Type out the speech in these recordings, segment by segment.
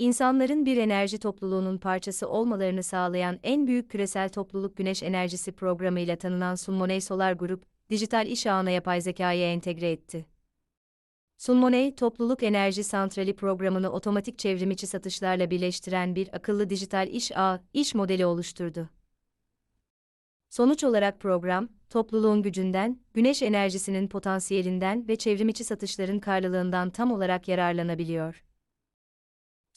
insanların bir enerji topluluğunun parçası olmalarını sağlayan en büyük küresel topluluk güneş enerjisi programıyla tanınan Sunmoney Solar Group, dijital iş ağına yapay zekayı entegre etti. Sunmoney, topluluk enerji santrali programını otomatik çevrimiçi satışlarla birleştiren bir akıllı dijital iş ağı, iş modeli oluşturdu. Sonuç olarak program, topluluğun gücünden, güneş enerjisinin potansiyelinden ve çevrimiçi satışların karlılığından tam olarak yararlanabiliyor.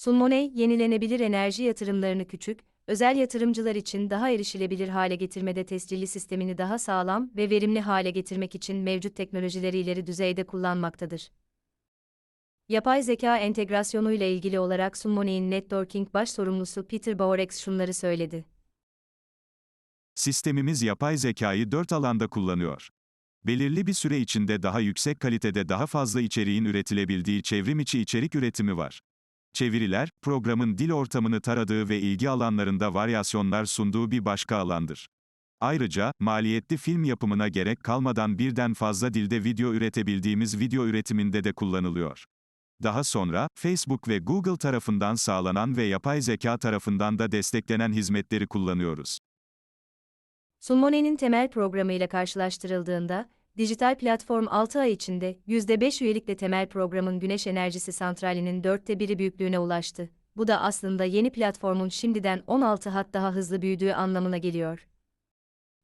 Sunmoney, yenilenebilir enerji yatırımlarını küçük, özel yatırımcılar için daha erişilebilir hale getirmede tescilli sistemini daha sağlam ve verimli hale getirmek için mevcut teknolojileri ileri düzeyde kullanmaktadır. Yapay zeka entegrasyonuyla ilgili olarak Sunmoney'in networking baş sorumlusu Peter Baurex şunları söyledi. Sistemimiz yapay zekayı dört alanda kullanıyor. Belirli bir süre içinde daha yüksek kalitede daha fazla içeriğin üretilebildiği çevrim içi içerik üretimi var. Çeviriler, programın dil ortamını taradığı ve ilgi alanlarında varyasyonlar sunduğu bir başka alandır. Ayrıca, maliyetli film yapımına gerek kalmadan birden fazla dilde video üretebildiğimiz video üretiminde de kullanılıyor. Daha sonra, Facebook ve Google tarafından sağlanan ve yapay zeka tarafından da desteklenen hizmetleri kullanıyoruz. Sunmoney'nin temel programıyla karşılaştırıldığında, dijital platform 6 ay içinde %5 üyelikle temel programın güneş enerjisi santralinin dörtte biri büyüklüğüne ulaştı. Bu da aslında yeni platformun şimdiden 16 hat daha hızlı büyüdüğü anlamına geliyor.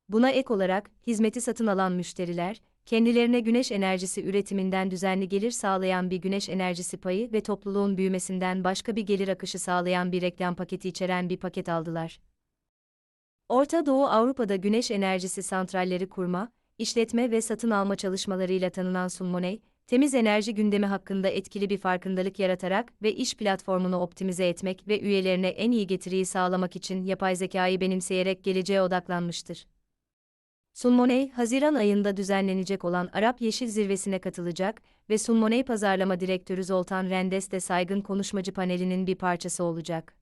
Buna ek olarak, hizmeti satın alan müşteriler, kendilerine güneş enerjisi üretiminden düzenli gelir sağlayan bir güneş enerjisi payı ve topluluğun büyümesinden başka bir gelir akışı sağlayan bir reklam paketi içeren bir paket aldılar. Orta Doğu Avrupa'da güneş enerjisi santralleri kurma, işletme ve satın alma çalışmalarıyla tanınan Sunmoney, temiz enerji gündemi hakkında etkili bir farkındalık yaratarak ve iş platformunu optimize etmek ve üyelerine en iyi getiriyi sağlamak için yapay zekayı benimseyerek geleceğe odaklanmıştır. Sunmoney, Haziran ayında düzenlenecek olan Arap Yeşil Zirvesi'ne katılacak ve Sunmoney Pazarlama Direktörü Zoltan Rendes de saygın konuşmacı panelinin bir parçası olacak.